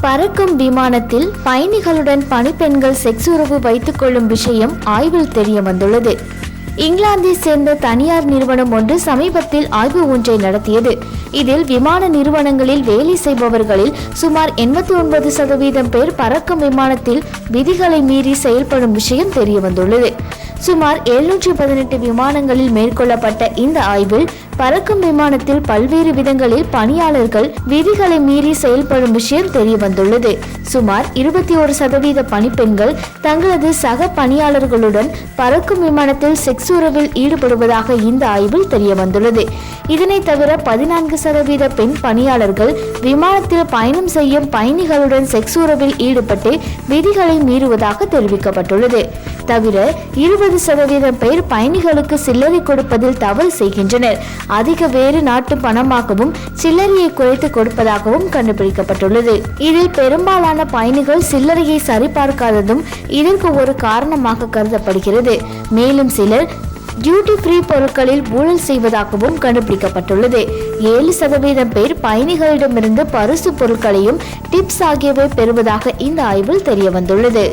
பறக்கும் விமானத்தில் பயணிகளுடன் பணிப்பெண்கள் செக்ஸ் உறவு வைத்துக் கொள்ளும் விஷயம் ஆய்வில் தெரிய வந்துள்ளது. இங்கிலாந்தை சேர்ந்த தனியார் நிறுவனம் ஒன்று சமீபத்தில் ஆய்வு ஒன்றை நடத்தியது. இதில் விமான நிறுவனங்களில் வேலை செய்பவர்களில் சுமார் எண்பத்தி ஒன்பது சதவீதம் பேர் பறக்கும் விமானத்தில் விதிகளை மீறி செயல்படும் விஷயம் தெரிய வந்துள்ளது. சுமார் எழுநூற்றி பதினெட்டு விமானங்களில் மேற்கொள்ளப்பட்ட இந்த ஆய்வில் பறக்கும் விமானத்தில் பல்வேறு விதங்களில் பணியாளர்கள் விதிகளை மீறி செயல்படும் விஷயம் தெரிய வந்துள்ளது சுமார் இருபத்தி ஒரு சதவீத பணிப்பெண்கள் தங்களது சக பணியாளர்களுடன் பறக்கும் விமானத்தில் செக்ஸ் உறவில் ஈடுபடுவதாக இந்த ஆய்வில் தெரிய வந்துள்ளது இதனை தவிர பதினான்கு சதவீத பெண் பணியாளர்கள் விமானத்தில் பயணம் செய்யும் பயணிகளுடன் செக்ஸ் உறவில் ஈடுபட்டு விதிகளை மீறுவதாக தெரிவிக்கப்பட்டுள்ளது. தவிர இருபது சதவீதம் பேர் பயணிகளுக்கு சில்லறை கொடுப்பதில் தவறு செய்கின்றனர். அதிக வேறு நாட்டு பணமாகவும் சில்லறையை குறைத்து கொடுப்பதாகவும் கண்டுபிடிக்கப்பட்டுள்ளது. இதில் பெரும்பாலான பயணிகள் சில்லறையை சரிபார்க்காததும் இதற்கு ஒரு காரணமாக கருதப்படுகிறது. மேலும் சிலர் டியூட்டி ஃப்ரீ பொருட்களில் ஊழல் செய்வதாகவும் கண்டுபிடிக்கப்பட்டுள்ளது. ஏழு சதவீதம் பேர் பயணிகளிடமிருந்து பரிசு பொருட்களையும் டிப்ஸ் ஆகியவை பெறுவதாக இந்த ஆய்வில் தெரிய வந்துள்ளது